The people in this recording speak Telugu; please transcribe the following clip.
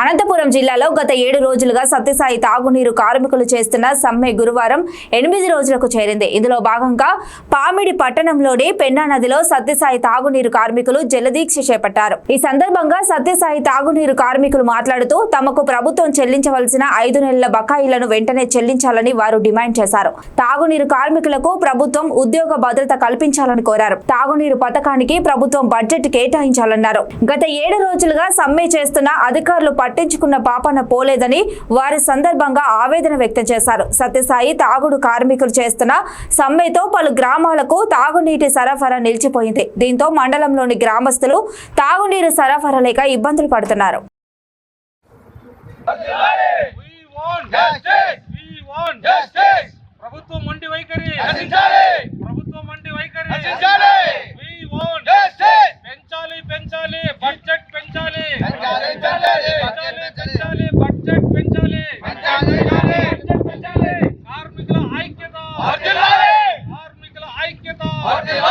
అనంతపురం జిల్లాలో గత ఏడు రోజులుగా సత్యసాయి తాగునీరు కార్మికులు చేస్తున్న సమ్మె గురువారం ఎనిమిది రోజులకు చేరింది. ఇందులో భాగంగా పామిడి పట్టణంలోని పెన్నా నదిలో సత్యసాయి తాగునీరు కార్మికులు జలదీక్ష చేపట్టారు. ఈ సందర్భంగా సత్యసాయి తాగునీరు కార్మికులు మాట్లాడుతూ తమకు ప్రభుత్వం చెల్లించవలసిన ఐదు నెలల బకాయిలను వెంటనే చెల్లించాలని వారు డిమాండ్ చేశారు. తాగునీరు కార్మికులకు ప్రభుత్వం ఉద్యోగ భద్రత కల్పించాలని కోరారు. తాగునీరు పథకానికి ప్రభుత్వం బడ్జెట్ కేటాయించాలన్నారు. గత ఏడు రోజులుగా సమ్మె చేస్తున్న అధికారులు పట్టించుకున్న పాపన పోలేదని వారి సందర్భంగా ఆవేదన వ్యక్తం చేశారు. సత్యసాయి తాగుడు కార్మికులు చేస్తున్న సమ్మెతో పలు గ్రామాలకు తాగునీటి సరఫరా నిలిచిపోయింది. దీంతో మండలంలోని గ్రామస్తులు తాగునీరు సరఫరా లేక ఇబ్బందులు పడుతున్నారు! ప్రభుత్వం మండి వైఖరి. బడ్జెట్